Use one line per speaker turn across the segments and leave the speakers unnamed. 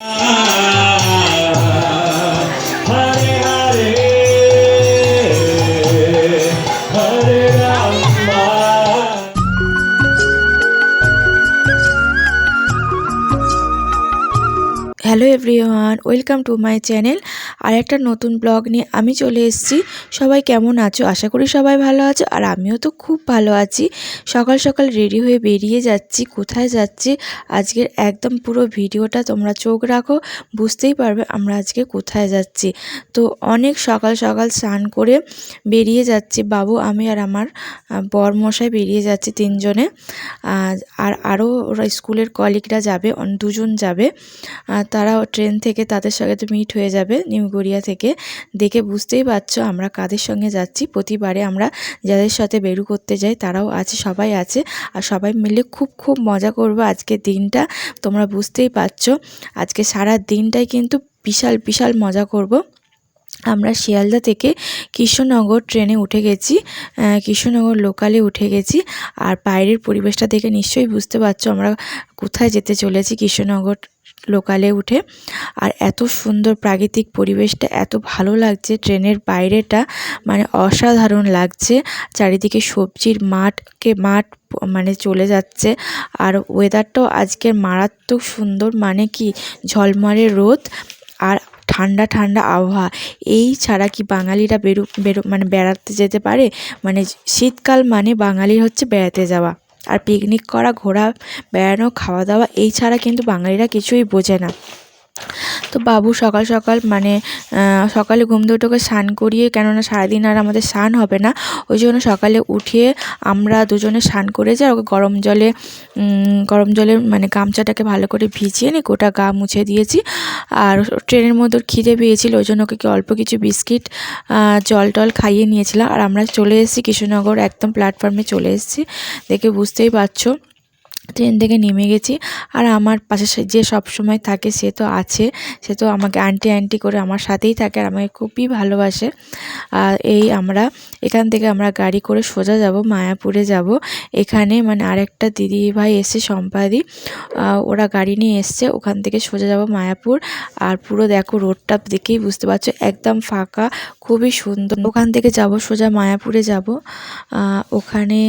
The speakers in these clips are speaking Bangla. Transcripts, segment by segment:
Hare
hello everyone, welcome to my channel. আর একটা নতুন ব্লগ নিয়ে আমি চলে এসেছি। সবাই কেমন আছো? আশা করি সবাই ভালো আছো। আর আমিও তো খুব ভালো আছি। সকাল সকাল রেডি হয়ে বেরিয়ে যাচ্ছি। কোথায় যাচ্ছি? আজকের একদম পুরো ভিডিওটা তোমরা চোখ রাখো। বুঝতেই পারবে আমরা আজকে কোথায় যাচ্ছি। তো অনেক সকাল সকাল স্নান করে বেরিয়ে যাচ্ছি। বাবু, আমি আর আমার বরমশাই বেরিয়ে যাচ্ছি তিনজনে। আর আরও স্কুলের কলিগরা যাবে দুজন যাবে। আর তারাও ট্রেন থেকে তাদের সঙ্গে তো মিট হয়ে যাবে নিউ গড়িয়া থেকে। দেখে বুঝতেই পারছ আমরা কাদের সঙ্গে যাচ্ছি। প্রতিবারে আমরা যাদের সাথে বেরু করতে যাই, তারাও আছে, সবাই আছে। আর সবাই মিলে খুব খুব মজা করব আজকের দিনটা। তোমরা বুঝতেই পারছ আজকে সারা দিনটাই কিন্তু বিশাল বিশাল মজা করব। আমরা শিয়ালদা থেকে কৃষ্ণনগর ট্রেনে উঠে গেছি কৃষ্ণনগর লোকালে উঠে গেছি। আর বাইরের পরিবেশটা দেখে নিশ্চয়ই বুঝতে পারছ আমরা কোথায় যেতে চলেছি কৃষ্ণনগর লোকালে উঠে। আর এত সুন্দর প্রাকৃতিক পরিবেশটা, এত ভালো লাগছে ট্রেনের বাইরেটা। মানে অসাধারণ লাগছে। চারিদিকে সবজির মাঠকে মাঠ মানে চলে যাচ্ছে। আর ওয়েদারটাও আজকের মারাত্মক সুন্দর। মানে কি, ঝলমলে রোদ আর ঠান্ডা ঠান্ডা আবহাওয়া। এই ছাড়া কি বাঙালিরা বেরো বেরো মানে বেড়াতে যেতে পারে? মানে শীতকাল মানে বাঙালির হচ্ছে বেড়াতে যাওয়া। আর পিকনিক করা ঘোরা বেড়ানো খাওয়া দাওয়া এই ছাড়া কিন্তু বাঙালিরা কিছুই বোঝে না। তো বাবু সকাল সকাল মানে সকালে ঘুম ওকে স্নান করিয়ে, কেননা সারাদিন আর আমাদের স্নান হবে না, ওই জন্য সকালে উঠিয়ে আমরা দুজনে স্নান করে যাই, ওকে গরম জলে গরম জলে মানে গামছাটাকে ভালো করে ভিজিয়ে নিয়ে গোটা গা মুছে দিয়েছি। আর ট্রেনের মধ্যে খিদে পেয়েছিল, ওই জন্য ওকে কি অল্প কিছু বিস্কিট জল টল খাইয়ে নিয়েছিলাম। আর আমরা চলে এসেছি কৃষ্ণনগর, একদম প্ল্যাটফর্মে চলে এসেছি। দেখে বুঝতেই পারছ। ট্রেন থেকে নেমে গেছি। আর আমার পাশে যে সব সময় থাকে সে তো আছে। সে তো আমাকে আন্টি আন্টি করে আমার সাথেই থাকে আর আমাকে খুবই ভালোবাসে। আর এই আমরা, এখান থেকে আমরা গাড়ি করে সোজা যাব, মায়াপুরে যাব। এখানে মানে আরেকটা দিদি ভাই এসছে, সম্পাদি। ওরা গাড়ি নিয়ে এসছে, ওখান থেকে সোজা যাব মায়াপুর। আর পুরো দেখো রোডটা দেখেই বুঝতে পারছ, একদম ফাঁকা, খুবই সুন্দর। ওখান থেকে যাব, সোজা মায়াপুরে যাব। ওখানে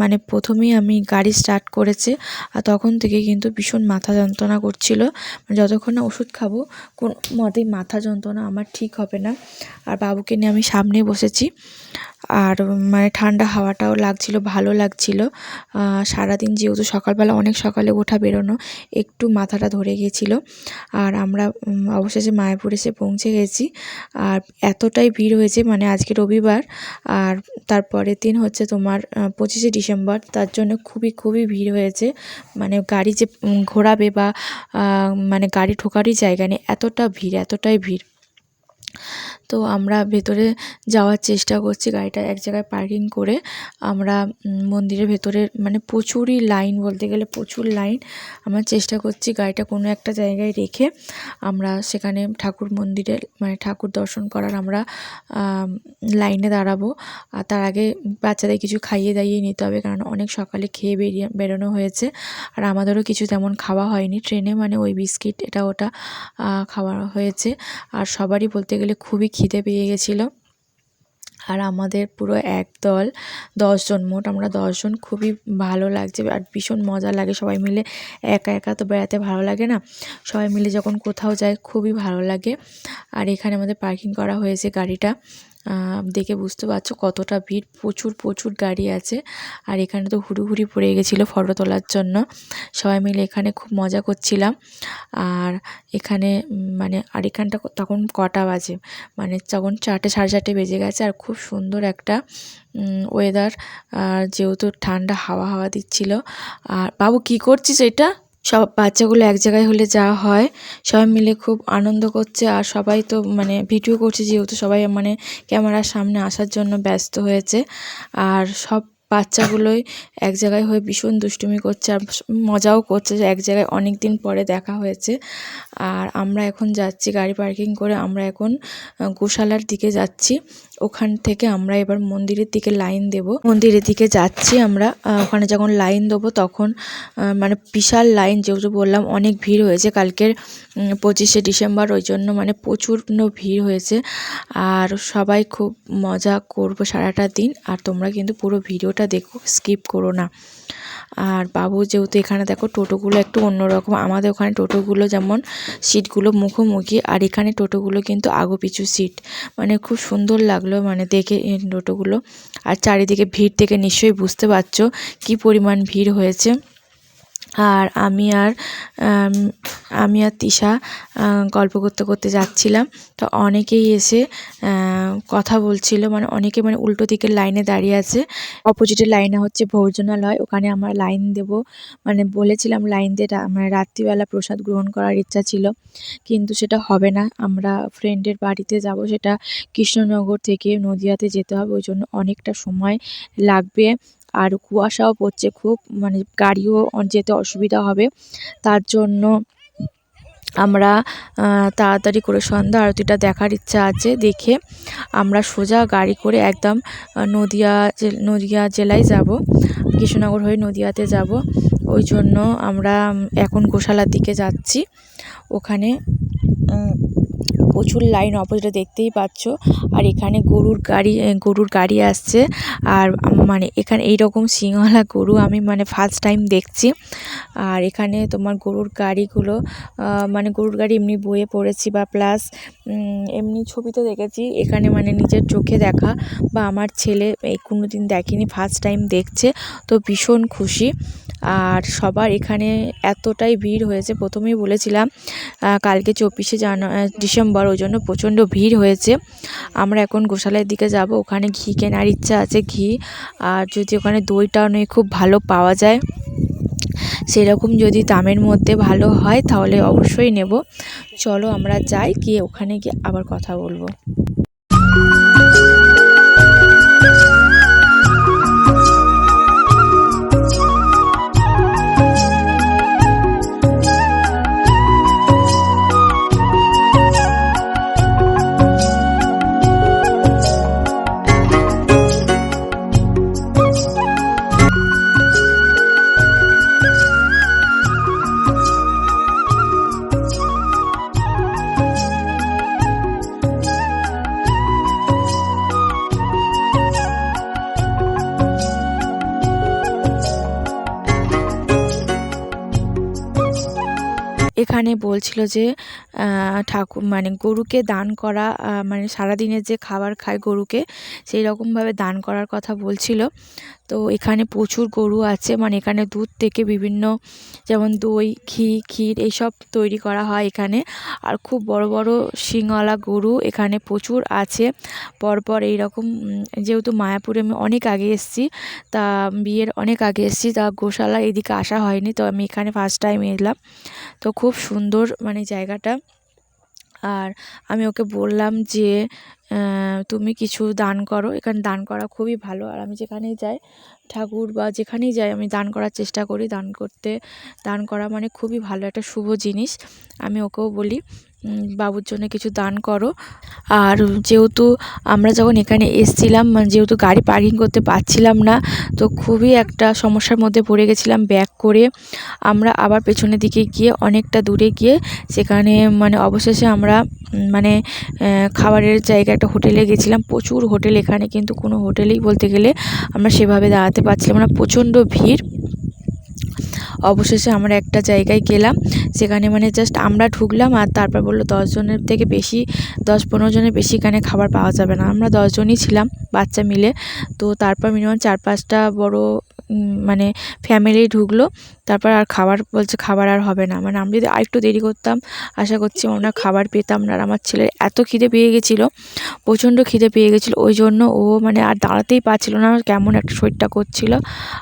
মানে প্রথমেই আমি গাড়ি স্টার্ট করেছে। আর তখন থেকে কিন্তু ভীষণ মাথা যন্ত্রণা করছিল। মানে যতক্ষণ না ওষুধ খাব, কোন মতেই মাথা যন্ত্রণা আমার ঠিক হবে না। আর বাবুকে নিয়ে আমি সামনে বসেছি। আর মানে ঠান্ডা হাওয়াটাও লাগছিল, ভালো লাগছিল। সারাদিন যেহেতু সকালবেলা অনেক সকালে ওঠা বেরোনো, একটু মাথাটা ধরে গিয়েছিল আর আমরা অবশেষে মায়াপুর এসে পৌঁছে গেছি। আর এতটাই ভিড় হয়েছে মানে আজকে রবিবার, আর তারপরের দিন হচ্ছে তোমার পঁচিশে ডিসেম্বর। তার জন্য খুবই খুবই ভিড় হয়েছে। মানে গাড়ি যে ঘোরাবে বা মানে গাড়ি ঢোকারই জায়গা নেই। এতটা ভিড়, এতটাই ভিড়। তো আমরা ভেতরে যাওয়ার চেষ্টা করছি গাড়িটা এক জায়গায় পার্কিং করে। আমরা মন্দিরের ভেতরে মানে প্রচুরই লাইন বলতে গেলে প্রচুর লাইন আমরা চেষ্টা করছি গাড়িটা কোনো একটা জায়গায় রেখে আমরা সেখানে ঠাকুর মন্দিরে মানে ঠাকুর দর্শন করার আমরা লাইনে দাঁড়াবো। আর তার আগে বাচ্চাদের কিছু খাইয়ে দাইয়ে নিতে হবে কারণ অনেক সকালে খেয়ে বেরিয়ে, বেরোনো হয়েছে। আর আমাদেরও কিছু তেমন খাওয়া হয়নি। ট্রেনে মানে ওই বিস্কিট, এটা ওটা খাওয়া হয়েছে। আর সবারই বলতে গেলে খুবই খিদে পেয়ে গেছিল। আর আমাদের পুরো এক দল দশজন মোট আমরা দশজন খুবই ভালো লাগছে আর ভীষণ মজা লাগে। সবাই মিলে একা একা তো বেড়াতে ভালো লাগে না? সবাই মিলে যখন কোথাও যায় খুবই ভালো লাগে। আর এখানে আমাদের পার্কিং করা হয়েছে গাড়িটা। দেখে বুঝতে পারছ কতটা ভিড়। প্রচুর প্রচুর গাড়ি আছে। আর এখানে তো হুড়ুহুড়ি পড়ে গেছিল ফটো তোলার জন্য। সবাই মিলে এখানে খুব মজা করছিলাম। আর এখানে মানে আর এখানটা তখন কটা বাজে। মানে তখন চারটে, সাড়ে চারটে বেজে গেছে। আর খুব সুন্দর একটা ওয়েদার আর যেহেতু ঠান্ডা হাওয়া হাওয়া দিচ্ছিল। আর বাবু কি করছিস এটা? সব বাচ্চাগুলো এক জায়গায় হলে যা হয়, সবাই মিলে খুব আনন্দ করছে আর সবাই তো মানে ভিডিও করছে যেহেতু সবাই মানে ক্যামেরার সামনে আসার জন্য ব্যস্ত হয়েছে। আর সব বাচ্চাগুলোই এক জায়গায় হয়ে ভীষণ দুষ্টুমি করছে আর মজাও করছে যে এক জায়গায় অনেক দিন পরে দেখা হয়েছে। আর আমরা এখন যাচ্ছি গাড়ি পার্কিং করে, আমরা এখন গোশালার দিকে যাচ্ছি। ওখান থেকে আমরা এবার মন্দিরের দিকে লাইন দেব। মন্দিরের দিকে যাচ্ছি আমরা। ওখানে যখন লাইন দেবো তখন মানে বিশাল লাইন যেহেতু বললাম, অনেক ভিড় হয়েছে। কালকের পঁচিশে ডিসেম্বর, ওই জন্য মানে প্রচণ্ড ভিড় হয়েছে। আর সবাই খুব মজা করব সারাটা দিন। আর তোমরা কিন্তু পুরো ভিডিওটা দেখো, স্কিপ করো না। আর বাবু যেহেতু এখানে দেখো, টোটোগুলো একটু অন্যরকম। আমাদের ওখানে টোটোগুলো যেমন সিটগুলো মুখোমুখি, আর এখানে টোটোগুলো কিন্তু আগো পিছু সিট। মানে খুব সুন্দর লাগল মানে দেখে টোটোগুলো। আর চারিদিকে ভিড় থেকে নিশ্চয়ই বুঝতে পারছ কি পরিমাণ ভিড় হয়েছে। আর আমি আর আমি আর তিশা গল্প করতে করতে যাচ্ছিলাম। তো অনেকেই এসে কথা বলছিল। মানে অনেকে মানে উল্টো দিকের লাইনে দাঁড়িয়ে আছে। অপোজিটের লাইনে হচ্ছে ভোজনালয়। ওখানে আমরা লাইন দেব। মানে বলেছিলাম লাইন দিয়ে মানে রাত্রিবেলা প্রসাদ গ্রহণ করার ইচ্ছা ছিল। কিন্তু সেটা হবে না। আমরা ফ্রেন্ডের বাড়িতে যাব। সেটা কৃষ্ণনগর থেকে নদিয়াতে যেতে হবে। ওই জন্য অনেকটা সময় লাগবে। আর কুয়াশাও পড়ছে খুব মানে গাড়িও যেতে অসুবিধা হবে। তার জন্য আমরা তাড়াতাড়ি করে সন্ধ্যা আরতিটা দেখার ইচ্ছা আছে দেখে আমরা সোজা গাড়ি করে একদম নদিয়া নদিয়া জেলায় যাব, কৃষ্ণনগর হয়ে নদিয়াতে যাব। ওই জন্য আমরা এখন গোশালার দিকে যাচ্ছি। ওখানে প্রচুর লাইন অপোজিটে দেখতেই পাচ্ছ। আর এখানে গরুর গাড়ি গরুর গাড়ি আসছে। আর মানে এখানে এইরকম সিংহলা গরু আমি মানে ফার্স্ট টাইম দেখছি। আর এখানে তোমার গরুর গাড়িগুলো মানে গরুর গাড়ি এমনি বয়ে পড়েছি বা প্লাস এমনি ছবিতে দেখেছি। এখানে মানে নিজের চোখে দেখা বা আমার ছেলে এই কোনো দিন দেখেনি ফার্স্ট টাইম দেখছে। তো ভীষণ খুশি। আর সবার এখানে এতটাই ভিড় হয়েছে। প্রথমেই বলেছিলাম কালকে চব্বিশে জানুয়ারি আহ, ডিসেম্বর ওই জন্য প্রচণ্ড ভিড় হয়েছে। আমরা এখন গোশালার দিকে যাব, ওখানে ঘি কেনার ইচ্ছা আছে ঘি। আর যদি ওখানে দইটাও নয় খুব ভালো পাওয়া যায়, সেরকম যদি দামের মধ্যে ভালো হয়, তাহলে অবশ্যই নেব। চলো আমরা যাই, গিয়ে ওখানে গিয়ে আবার কথা বলব। এখানে বলছিল যে ঠাকুর মানে গরুকে দান করা মানে সারাদিনের যে খাবার খায় গরুকে, সেই রকমভাবে দান করার কথা বলছিল। তো এখানে প্রচুর গরু আছে মানে এখানে দুধ থেকে বিভিন্ন যেমন দই, ঘি, ক্ষীর এইসব তৈরি করা হয় এখানে। আর খুব বড় বড় শিংওয়ালা গরু এখানে প্রচুর আছে। পরপর এইরকম যেহেতু মায়াপুরে আমি অনেক আগে এসেছি, তা বিয়ের অনেক আগে এসেছি, তা গোশালা এদিকে আসা হয়নি, তো আমি এখানে ফার্স্ট টাইম এলাম। তো খুব সুন্দর মানে জায়গাটা। আর আমি ওকে বললাম যে তুমি কিছু দান করো। এখানে দান করা খুবই ভালো। আর আমি যেখানেই যাই, ঠাকুর বা যেখানেই যাই, আমি দান করার চেষ্টা করি। দান করতে, দান করা মানে খুবই ভালো, একটা শুভ জিনিস। আমি ওকেও বলি বাবুর জন্য কিছু দান করো। আর যেহেতু আমরা যখন এখানে এসছিলাম মানে যেহেতু গাড়ি পার্কিং করতে পারছিলাম না, তো খুবই একটা সমস্যার মধ্যে পড়ে গেছিলাম ব্যাক করে। আমরা আবার পেছনের দিকে গিয়ে অনেকটা দূরে গিয়ে সেখানে মানে অবশেষে আমরা মানে খাবারের জায়গা একটা হোটেলে গেছিলাম। প্রচুর হোটেল এখানে, কিন্তু কোনো হোটেলেই বলতে গেলে আমরা সেভাবে দাঁড়াতে পারছিলাম না। প্রচণ্ড ভিড়। অবশেষে আমরা একটা জায়গায় গেলাম। সেখানে মানে জাস্ট আমরা ঢুকলাম আর তারপর বলল দশজনের থেকে বেশি, দশ পনেরো জনের বেশি এখানে খাবার পাওয়া যাবে না। আমরা দশজনই ছিলাম বাচ্চা মিলে। তো তারপর মিনিমাম চার পাঁচটা বড় মানে ফ্যামিলি ঢুকলো। তারপর আর খাবার বলছে খাবার আর হবে না। মানে আমি যদি আরেকটু দেরি করতাম, আশা করছি আমরা খাবার পেতাম না। আর আমার ছেলের এত খিদে পেয়ে গেছিল, প্রচণ্ড খিদে পেয়ে গেছিল। ওই জন্য ও মানে আর দাঁড়াতেই পারছিল না, কেমন একটা শরীরটা করছিল।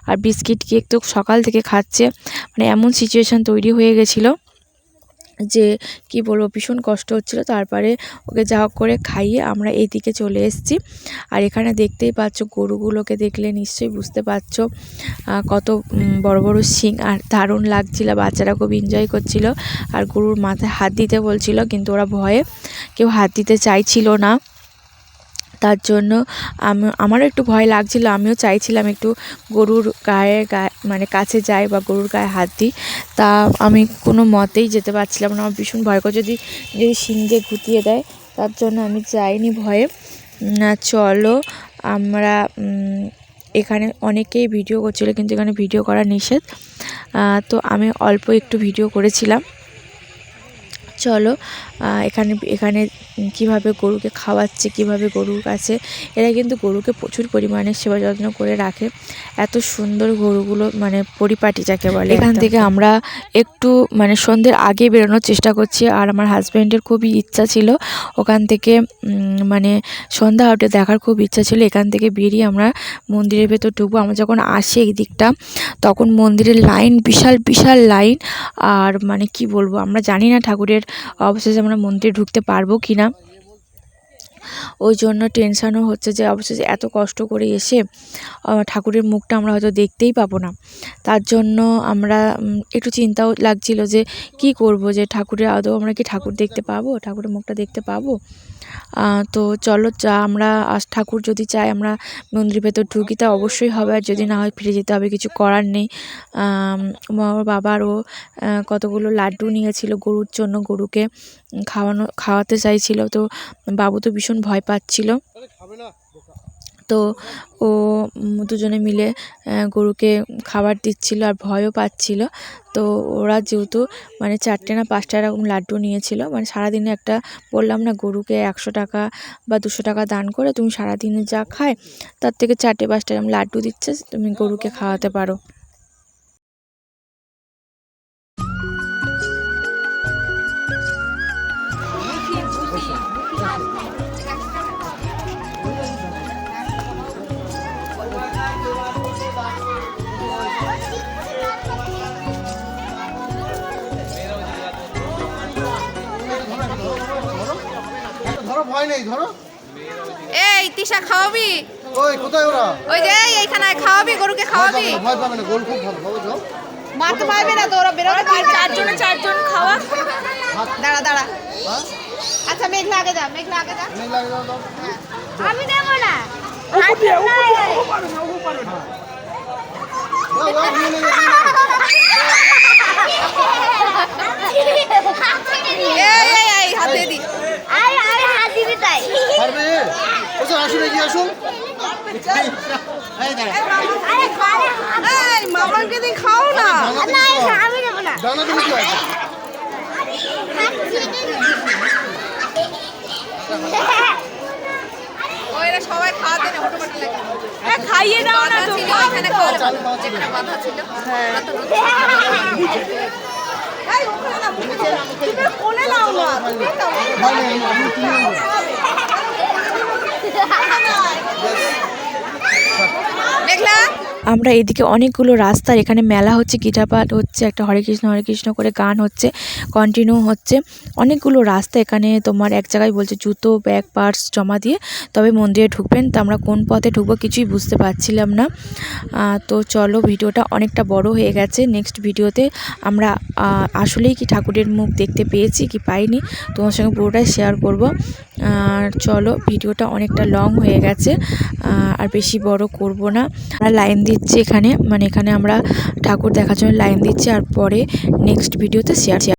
আর বিস্কিট কেক তো সকাল থেকে খাচ্ছে। মানে এমন সিচুয়েশান তৈরি হয়ে গেছিল। যে, কি বলব, ভীষণ কষ্ট হচ্ছিল। তারপরে ওকে যা হোক করে খাইয়ে আমরা এই দিকে চলে এসেছি। আর এখানে দেখতেই পাচ্ছ, গরুগুলোকে দেখলে নিশ্চয়ই বুঝতে পারছ কত বড় বড় শিং আর দারুণ লাগছিল। বাচ্চারা খুব এনজয় করছিল। আর গরুর মাথায় হাত দিতে বলছিল, কিন্তু ওরা ভয়ে কেউ হাত দিতে চাইছিল না। তার জন্য আমি, আমারও একটু ভয় লাগছিল, আমিও চাইছিলাম একটু গরুর গায়ে গায়ে মানে কাছে যাই বা গরুর গায়ে হাত দিই। তা আমি কোনো মতেই যেতে পারছিলাম না, আমার ভীষণ ভয় করে যদি যদি শিং দিয়ে দেয়, তার জন্য আমি যাইনি ভয়ে। না, চলো আমরা এখানে অনেকেই ভিডিও করছিল কিন্তু এখানে ভিডিও করা নিষেধ। তো আমি অল্প একটু ভিডিও করেছিলাম। চলো এখানে এখানে কীভাবে গরুকে খাওয়াচ্ছে কীভাবে গরুর কাছে এরা কিন্তু গরুকে প্রচুর পরিমাণে সেবা যত্ন করে রাখে। এত সুন্দর গরুগুলো মানে পরিপাটি যাকে বলে এখান থেকে আমরা একটু মানে সন্ধ্যের আগে বেরোনোর চেষ্টা করছি আর আমার হাজব্যান্ডের খুবই ইচ্ছা ছিল। ওখান থেকে মানে সন্ধ্যা আউটে দেখার খুব ইচ্ছা ছিল। এখান থেকে বেরিয়ে আমরা মন্দিরের ভেতর ঢুকবো। আমরা যখন আসি এই দিকটা তখন মন্দিরের লাইন বিশাল বিশাল লাইন। আর মানে কি বলব আমরা জানি না ঠাকুরের অবশেষে আমরা মন্দিরে ঢুকতে পারব কি না ওই জন্য টেনশানও হচ্ছে যে, অবশেষে এত কষ্ট করে এসে ঠাকুরের মুখটা আমরা হয়তো দেখতেই পাবো না। তার জন্য আমরা একটু চিন্তাও লাগছিল যে, কি করব যে, ঠাকুরের আদৌ আমরা কি ঠাকুর দেখতে পাবো? ঠাকুরের মুখটা দেখতে পাবো? তো চলো চা আমরা, আজ ঠাকুর যদি চাই আমরা মন্দির ভেতর ঢুকি, তা অবশ্যই হবে। আর যদি না হয় ফিরে যেতে হবে, কিছু করার নেই। মা বাবারও কতগুলো লাড্ডু নিয়েছিল গরুর জন্য গরুকে খাওয়ানো, খাওয়াতে চাইছিল। তো বাবু তো ভীষণ ভয় পাচ্ছিল। তো ও দুজনে মিলে গরুকে খাবার দিচ্ছিল আর ভয়ও পাচ্ছিল। তো ওরা যেহেতু মানে চারটে না পাঁচটা এরকম লাড্ডু নিয়েছিল মানে সারাদিনে একটা বললাম না গরুকে একশো টাকা বা দুশো টাকা দান করে তুমি সারাদিনে যা খায়, তার থেকে চারটে পাঁচটা এরকম লাড্ডু দিচ্ছে, তুমি গরুকে খাওয়াতে পারো।
ধরো ভয় নেই ধরো।
এই তিশা খাওয়াবি?
ওই কোথায় ওরা?
ওই যে এইখানে খাওয়াবি গরুকে খাওয়াবি?
ভয় পাবে না গোল খুব ভালো বাবু যাও।
মারতে পারবে না তো ওরা বেরোতে পারবে চারজনে চারজন খাওয়া। দাঁড়া দাঁড়া।
হ্যাঁ?
আচ্ছা মেঘলা আগে যা মেঘলা আগে যা। আমি দেব না।
দাও, নিয়ে নে, নিয়ে নে।
এই এই এই হাতে দি
পারবে ওসব আসুন এগিয়ে আসুন এই দাঁড়া
এই মামাকে দি খাও না
দানা তুমি কি আছে
ওইরা সবাই খাওয়াতে না মোটামুটি লাগে খাইয়ে দাও না তুমি এখানে খাওয়া
চালু খাওয়া ছিল।
যেখানে বাধা ছিল ওরা তো এই ওখানে না মুখে দাও। তুমি কোলে নাও না তুমি দাও।
ভয় আমি- আমি
মেঘলা
আমরা এদিকে অনেকগুলো রাস্তার, এখানে মেলা হচ্ছে গীতাপাঠ হচ্ছে, একটা হরে কৃষ্ণ হরে কৃষ্ণ করে গান হচ্ছে কন্টিনিউ হচ্ছে। অনেকগুলো রাস্তা, এখানে তোমার এক জায়গায় বলছে জুতো ব্যাগ পার্স জমা দিয়ে তবে মন্দিরে ঢুকবেন। তো আমরা কোন পথে ঢুকবো কিছুই বুঝতে পারছিলাম না। তো চলো ভিডিওটা অনেকটা বড় হয়ে গেছে। নেক্সট ভিডিওতে আমরা আসলেই কি ঠাকুরের মুখ দেখতে পেয়েছি কি পাইনি, তোমার সঙ্গে পুরোটাই শেয়ার করব। আর চলো, ভিডিওটা অনেকটা লং হয়ে গেছে। আর বেশি বড় করব না। লাইন দিচ্ছি এখানে। মানে এখানে আমরা ঠাকুর দেখার জন্য লাইন দিচ্ছি আর পরে নেক্সট ভিডিওতে শেয়ার